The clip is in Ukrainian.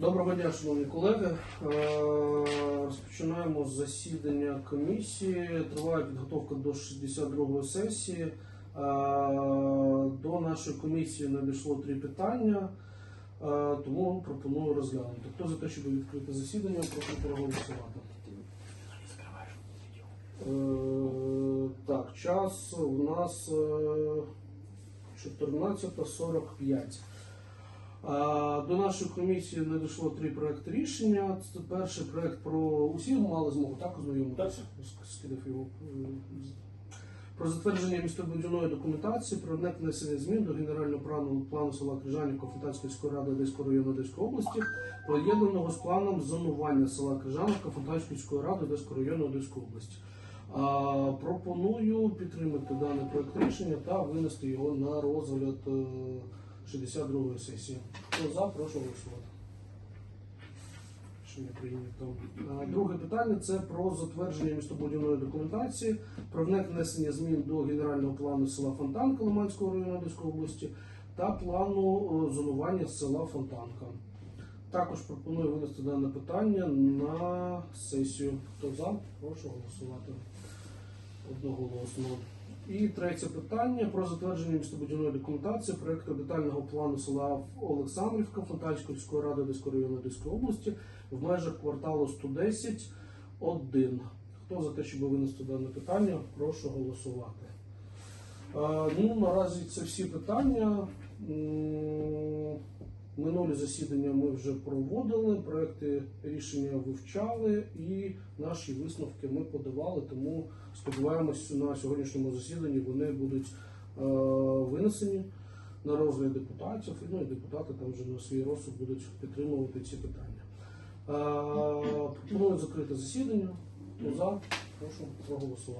Доброго дня, шановні колеги. Е, Розпочинаємо засідання комісії. Триває підготовка до 62-ї сесії. Е, До нашої комісії надійшло три питання, е, тому пропоную розглянути. Хто за те, щоб відкрити засідання, прошу проголосувати. Так, час у нас е, 14.45. До нашої комісії надійшло три проекти рішення. Це перший проект про усі мали змогу так ознайомитися. Скидав його. е, Про затвердження містобудівної документації, про внесення змін до генерального плану, плану села Крижанівка Фонтанської сільської ради Одеського району Одеської області, поєднаного з планом зонування села Крижанівка Фонтанської сільської ради Одеського району Одеської області. Пропоную підтримати даний проект рішення та винести його на розгляд е, 62-ї сесії. Хто за, прошу голосувати. Рішення прийнято. Друге питання це про затвердження містобудівної документації, про внесення змін до генерального плану села Фонтанка Лиманського району Одеської області та плану зонування села Фонтанка. Також пропоную винести дане питання на сесію. Хто за, прошу голосувати одноголосно. І третє питання про затвердження містобудівної документації проекту детального плану села Олександрівка Фонтанської сільської ради Одеського району Одеської області в межах кварталу 110 1. Хто за те, щоб винести дане питання, прошу голосувати. Е, ну, наразі це всі питання. Минулі засідання ми вже проводили, проекти рішення вивчали і наші висновки ми подавали, тому сподіваємось, на сьогоднішньому засіданні вони будуть е, винесені на розгляд депутатів, і ну, і депутати там вже на свій розсуд будуть підтримувати ці питання. Е, пропоную закрити засідання. Хто за, прошу проголосувати.